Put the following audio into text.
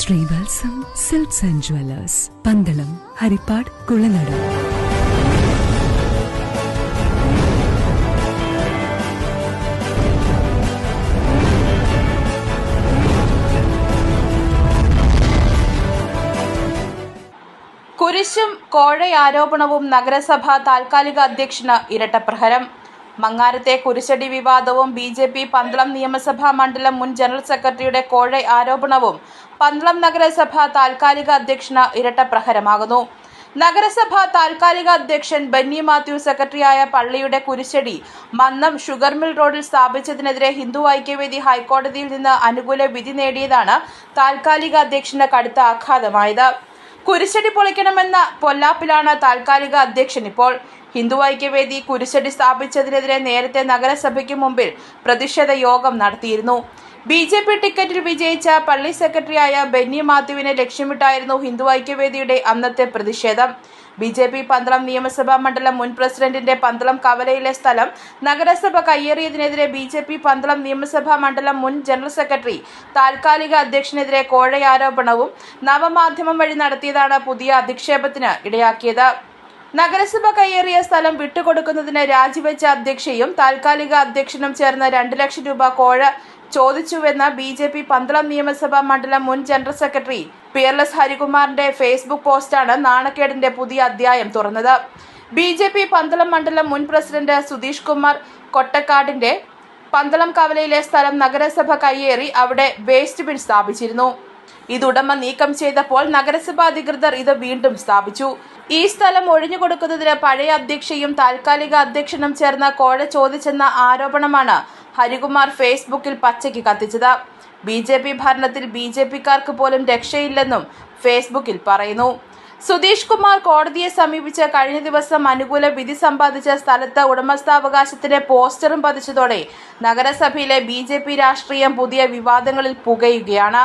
Srivatsam silks and jewellers Pandalam Haripad Kulanada. കുരിശും കോഴയാരോപണവും നഗരസഭാ താൽക്കാലിക അധ്യക്ഷന് ഇരട്ടപ്രഹരം. മങ്ങാരത്തെ കുരിശടി വിവാദവും ബി ജെ പി പന്തളം നിയമസഭാ മണ്ഡലം മുൻ ജനറൽ സെക്രട്ടറിയുടെ കോഴ ആരോപണവും പന്തളം നഗരസഭ താൽക്കാലിക അധ്യക്ഷന് ഇരട്ടപ്രഹരമാകുന്നു നഗരസഭ താൽക്കാലിക അധ്യക്ഷൻ ബെന്നി മാത്യു സെക്രട്ടറിയായ പള്ളിയുടെ കുരിശടി മന്നം ഷുഗർ മിൽ റോഡിൽ സ്ഥാപിച്ചതിനെതിരെ ഹിന്ദു ഐക്യവേദി ഹൈക്കോടതിയിൽ നിന്ന് അനുകൂല വിധി നേടിയതാണ് താൽക്കാലിക അധ്യക്ഷന് കടുത്ത ആഘാതമായത്. കുരിശടി പൊളിക്കണമെന്ന പൊല്ലാപ്പിലാണ് താൽക്കാലിക അധ്യക്ഷൻ ഇപ്പോൾ. ഹിന്ദു ഐക്യവേദി കുരിശടി സ്ഥാപിച്ചതിനെതിരെ നേരത്തെ നഗരസഭയ്ക്ക് മുമ്പിൽ പ്രതിഷേധ യോഗം നടത്തിയിരുന്നു. ബി ജെ പി ടിക്കറ്റിൽ വിജയിച്ച പള്ളി സെക്രട്ടറിയായ ബെന്നി മാത്യുവിനെ ലക്ഷ്യമിട്ടായിരുന്നു ഹിന്ദു ഐക്യവേദിയുടെ അന്നത്തെ പ്രതിഷേധം. ബി ജെ പി പന്തളം നിയമസഭാ മണ്ഡലം മുൻ പ്രസിഡന്റിന്റെ പന്തളം കവലയിലെ സ്ഥലം നഗരസഭ കയ്യേറിയതിനെതിരെ ബി ജെ പി പന്തളം നിയമസഭാ മണ്ഡലം മുൻ ജനറൽ സെക്രട്ടറി താൽക്കാലിക അധ്യക്ഷനെതിരെ കോഴയാരോപണവും നവമാധ്യമം വഴി നടത്തിയതാണ് പുതിയ അധിക്ഷേപത്തിന് ഇടയാക്കിയത്. നഗരസഭ കയ്യേറിയ സ്ഥലം വിട്ടുകൊടുക്കുന്നതിന് രാജിവെച്ച അധ്യക്ഷയും താൽക്കാലിക അധ്യക്ഷനും ചേർന്ന് രണ്ട് ലക്ഷം രൂപ കോഴ ചോദിച്ചുവെന്ന് ബി ജെ പി പന്തളം നിയമസഭാ മണ്ഡലം മുൻ ജനറൽ സെക്രട്ടറി പിയർലെസ് ഹരികുമാറിന്റെ ഫേസ്ബുക്ക് പോസ്റ്റാണ് നാണക്കേടിന്റെ പുതിയ അധ്യായം തുറന്നത്. ബി ജെ പി പന്തളം മണ്ഡലം മുൻ പ്രസിഡന്റ് സുധീഷ് കുമാർ കൊട്ടക്കാടിന്റെ പന്തളം കവലയിലെ സ്ഥലം നഗരസഭ കയ്യേറി അവിടെ വേസ്റ്റ് ബിൻ സ്ഥാപിച്ചിരുന്നു. ഇത് ഉടമ നീക്കം ചെയ്തപ്പോൾ നഗരസഭാ അധികൃതർ ഇത് വീണ്ടും സ്ഥാപിച്ചു. ഈ സ്ഥലം ഒഴിഞ്ഞുകൊടുക്കുന്നതിന് പഴയ അധ്യക്ഷയും താൽക്കാലിക അധ്യക്ഷനും ചേർന്ന കോഴ ചോദിച്ചെന്ന ആരോപണമാണ് ഹരികുമാർ ഫേസ്ബുക്കിൽ പച്ചയ്ക്ക് കത്തിച്ചത്. ബി ജെ പി ഭരണത്തിൽ ബി ജെ പിക്കാർക്ക് പോലും രക്ഷയില്ലെന്നും ഫേസ്ബുക്കിൽ പറയുന്നു. സുധീഷ് കുമാർ കോടതിയെ സമീപിച്ച് കഴിഞ്ഞ ദിവസം അനുകൂല വിധി സമ്പാദിച്ച സ്ഥലത്ത് ഉടമസ്ഥാവകാശത്തിന്റെ പോസ്റ്ററും പതിച്ചതോടെ നഗരസഭയിലെ ബി രാഷ്ട്രീയം പുതിയ വിവാദങ്ങളിൽ പുകയുകയാണ്.